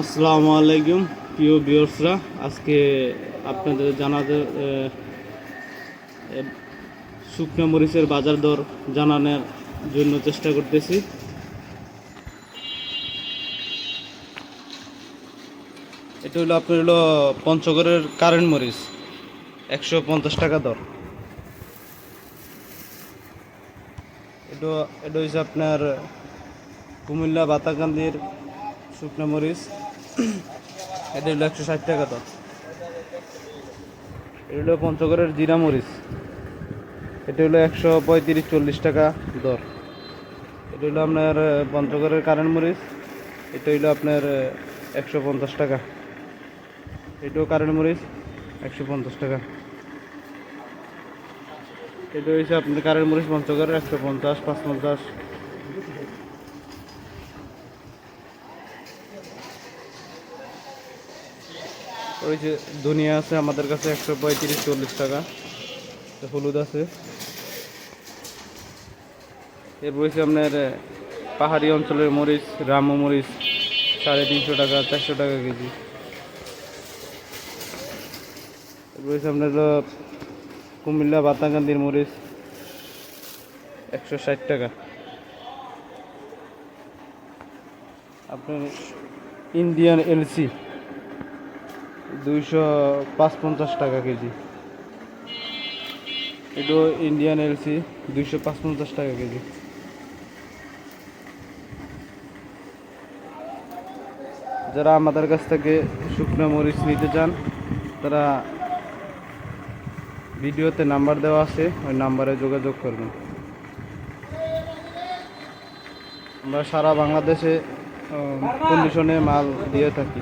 আসসালামু আলাইকুম, প্রিয় ভিউয়ার্সরা। আজকে আপনাদের জানাতে শুকনো মরিচের বাজার দর জানানোর জন্য চেষ্টা করতেছি। এটা হলো আপনার হলো পঞ্চগড়ের কারেন্ট মরিচ, একশো পঞ্চাশ টাকা দর। এটা এটা হচ্ছে আপনার কুমিল্লা বাতাকান্দির শুকনো মরিচ। এটা হলো একশো ষাট টাকা দর এটা হলো পঞ্চগড়ের জিরা মরিচ এটা হলো একশো পঁয়ত্রিশ চল্লিশ টাকা দর। এটা হলো আপনার পঞ্চগড়ের কারেন্ট মরিচ। এটা হলো আপনার একশো পঞ্চাশ টাকা। এটাও কারেন্ট মরিচ, একশো পঞ্চাশ টাকা। এটা হচ্ছে আপনার কারেন্ট মরিচ পঞ্চগড়ের একশো পঞ্চাশ পাঁচ পঞ্চাশ ওই যে ধনিয়া আছে, আমাদের কাছে একশো পঁয়ত্রিশ, চল্লিশ টাকা। হলুদ আছে। এরপর হচ্ছে আপনার পাহাড়ি অঞ্চলের মরিচ, রামু মরিচ, সাড়ে তিনশো টাকা, চারশো টাকা কেজি। হচ্ছে আপনার কুমিল্লা বাতাকান্দির মরিচ, একশো ষাট টাকা। আপনার ইন্ডিয়ান এলসি। দুইশো পাঁচ পঞ্চাশ টাকা কেজি। এটাও ইন্ডিয়ান এলসি, দুইশো পাঁচ পঞ্চাশ টাকা কেজি। যারা আমাদের কাছ থেকে শুকনো মরিচ নিতে চান, তারা ভিডিওতে নাম্বার দেওয়া আছে, ওই নাম্বারে যোগাযোগ করবেন। আমরা সারা বাংলাদেশে কন্ডিশনে মাল দিয়ে থাকি।